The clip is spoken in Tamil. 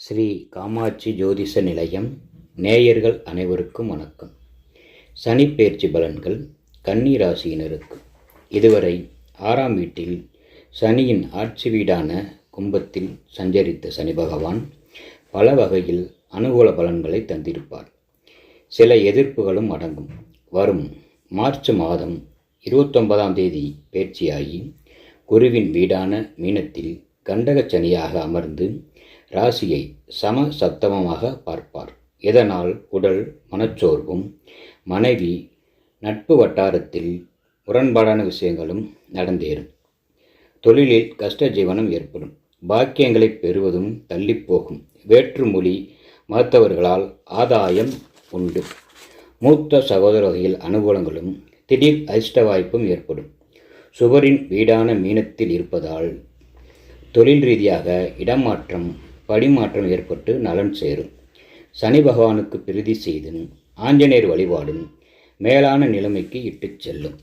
ஸ்ரீ காமாட்சி ஜோதிஷ நிலையம் நேயர்கள் அனைவருக்கும் வணக்கம். சனி பலன்கள் கன்னி ராசியினருக்கு. இதுவரை ஆறாம் வீட்டில் சனியின் ஆட்சி வீடான கும்பத்தில் சஞ்சரித்த சனி பகவான் பல வகையில் அனுகூல பலன்களை தந்திருப்பார். சில எதிர்ப்புகளும் அடங்கும். வரும் மார்ச் மாதம் இருபத்தொன்பதாம் தேதி பேச்சியாகி குருவின் வீடான மீனத்தில் கண்டகச் சனியாக அமர்ந்து ராசியை சம சத்தமமாக பார்ப்பார். இதனால் உடல் மனச்சோர்வும் மனைவி நட்பு வட்டாரத்தில் முரண்பாடான விஷயங்களும் நடந்தேறும். தொழிலில் கஷ்ட ஜீவனம் ஏற்படும். பாக்கியங்களை பெறுவதும் தள்ளிப்போகும். வேற்றுமொழி மருத்துவர்களால் ஆதாயம் உண்டு. மூத்த சகோதர வகையில் அனுகூலங்களும் திடீர் அதிர்ஷ்ட வாய்ப்பும் ஏற்படும். சுவரின் வீடான மீனத்தில் இருப்பதால் தொழில் ரீதியாக இடமாற்றம் படிமாற்றம் ஏற்பட்டு நலன் சேரும். சனி பகவானுக்கு பிரிதி செய்தும் ஆஞ்சநேயர் வழிபாடும் மேலான நிலைமைக்கு இட்டுச் செல்லும்.